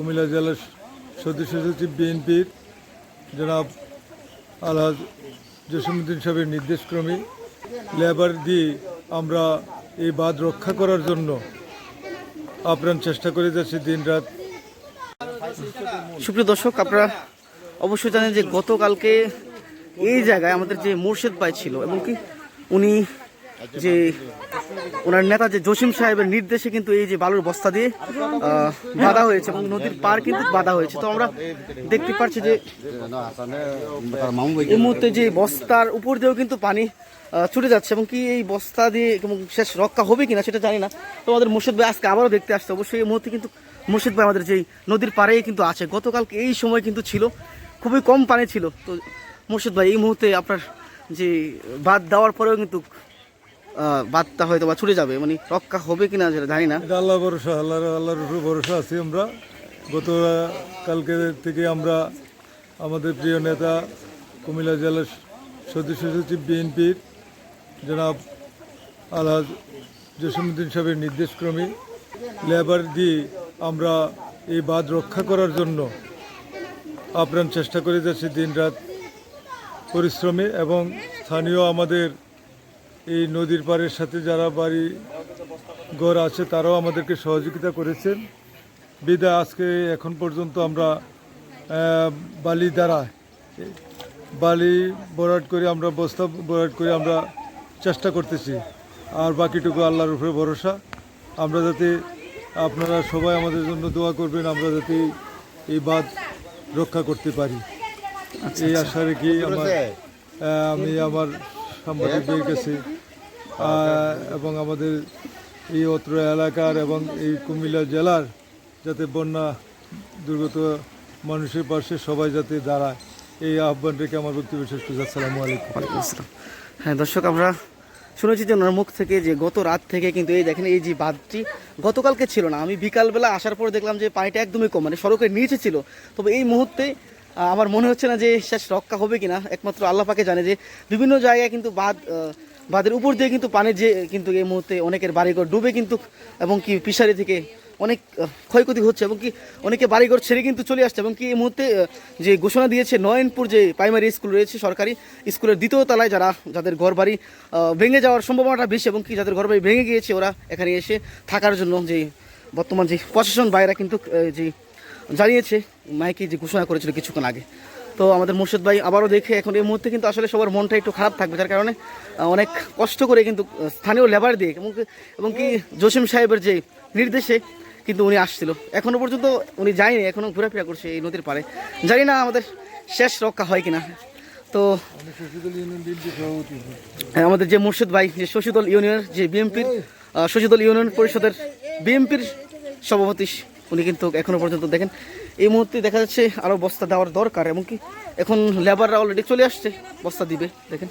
কুমিল্লা জেলার সদস্য সচিব বিএনপির জনাব আলহাজ জসিমুদ্দিন সাহেবের নির্দেশক্রমে লেবার দিয়ে আমরা এই বাঁধ রক্ষা করার জন্য আপ্রাণ চেষ্টা করে যাচ্ছি দিন রাত সুপ্রিয় দর্শক, আপনারা অবশ্যই জানেন যে গতকালকে এই জায়গায় আমাদের যে মোর্শেদ ভাই ছিল, এবং কি উনি যে ওনার নেতা যে জসিম সাহেবের নির্দেশে কিন্তু এই যে বালুর বস্তা দিয়ে বাঁধা হয়েছে এবং নদীর পার কিন্তু বাঁধা হয়েছে। তো আমরা দেখতে পাচ্ছি যে এই মুহূর্তে যে বস্তার উপর দিয়েও কিন্তু পানি ছুটে যাচ্ছে এবং কি এই বস্তা দিয়ে এবং শেষ রক্ষা হবে কিনা সেটা জানি না। তো আমাদের মুর্শিদ ভাই আজকে আবারও দেখতে আসছে। অবশ্যই এই মুহূর্তে কিন্তু মুর্শিদ ভাই আমাদের যেই নদীর পাড়েই কিন্তু আছে। গতকালকে এই সময় কিন্তু ছিল, খুবই কম পানি ছিল। তো মুর্শিদ ভাই, এই মুহূর্তে আপনার যে বাদ দেওয়ার পরেও কিন্তু বাদটা হয়তো বা ছুটে যাবে মানে রক্ষা হবে কিনা সেটা জানি না। আল্লাহ ভরসা আল্লাহ আল্লাহর উপরে ভরসা আছি আমরা। গত কালকে থেকে আমরা আমাদের প্রিয় নেতা কুমিল্লা জেলার সদস্য সচিব বিএনপির জনাব আলহাজ জসিমুদ্দিন সাহেবের নির্দেশক্রমে লেবার দিয়ে আমরা এই বাঁধ রক্ষা করার জন্য আপ্রাণ চেষ্টা করে যাচ্ছি দিন রাত পরিশ্রমে এবং স্থানীয় আমাদের এই নদীর পাড়ের সাথে যারা বাড়ি ঘর আছে তারাও আমাদেরকে সহযোগিতা করেছেন। বিদায় আজকে এখন পর্যন্ত আমরা বালি দ্বারা বালি বরাট করে আমরা বস্তা বরাট করে আমরা চেষ্টা করতেছি। আর বাকিটুকু আল্লাহর উপরে ভরসা। আমরা যাতে আপনারা সবাই আমাদের জন্য দোয়া করবেন আমরা যাতে এই বাঁধ রক্ষা করতে পারি। এই আশা রেখে আমার আমি আমার সাংবাদিকদের কাছে এবং আমাদের এই অত্র এলাকার এবং এই কুমিল্লা জেলার যাতে বন্যা দুর্গত মানুষের পাশে সবাই যাতে দাঁড়ায়, এই আহ্বান রেখে আমার বক্তব্য শেষ করছি। আসসালামু আলাইকুম। হ্যাঁ দর্শক, আমরা শুনেছি যে ওনার মুখ থেকে যে গত রাত থেকে কিন্তু এই দেখেন, এই যে বাঁধটি গতকালকে ছিল না। আমি বিকালবেলা আসার পর দেখলাম যে পানিটা একদমই কম মানে সড়কের নিচে ছিল। তবে এই মুহূর্তে আমার মনে হচ্ছে না যে শেষ রক্ষা হবে কিনা। একমাত্র আল্লাহ পাকে জানে যে বিভিন্ন জায়গায় কিন্তু বাঁধ বাঁধের উপর দিয়ে কিন্তু পানি যে, কিন্তু এই মুহূর্তে অনেকের বাড়িঘর ডুবে কিন্তু, এবং কি ফিশারি থেকে অনেক ক্ষয়ক্ষতি হচ্ছে, এবং কি অনেকে বাড়িঘর ছেড়ে কিন্তু চলে আসছে, এবং কি এই মুহূর্তে যে ঘোষণা দিয়েছে নয়নপুর যে প্রাইমারি স্কুল রয়েছে সরকারি স্কুলের দ্বিতীয় তলায় যারা, যাদের ঘর বাড়ি ভেঙে যাওয়ার সম্ভাবনাটা বেশি, এবং কি যাদের ঘর বাড়ি ভেঙে গিয়েছে, ওরা এখানে এসে থাকার জন্য যে বর্তমান যে প্রশাসন বাইরা কিন্তু যে জানিয়েছে মাইকে যে ঘোষণা করেছিল কিছুক্ষণ আগে। তো আমাদের মুর্শিদ ভাই আবারও দেখে এখন এই মুহূর্তে কিন্তু আসলে সবার মনটা একটু খারাপ থাকবে যার কারণে অনেক কষ্ট করে কিন্তু স্থানীয় লেবার দিয়ে এবং এবং কি জসিম সাহেবের যে নির্দেশে কিন্তু উনি আসছিল। এখনও পর্যন্ত উনি যায়নি এখনও ঘোরাফেরা করছে এই নদীর পাড়ে। জানি না আমাদের শেষ রক্ষা হয় কিনা। তো হ্যাঁ, আমাদের যে মুর্শিদ ভাই যে শশীদল ইউনিয়নের যে বিএনপির শশীদল ইউনিয়ন পরিষদের বিএনপির সভাপতি উনি কিন্তু এখনও পর্যন্ত দেখেন, এই মুহূর্তে দেখা যাচ্ছে আরও বস্তা দেওয়ার দরকার এবং কি এখন লেবাররা অলরেডি চলে আসছে, বস্তা দিবে, দেখেন।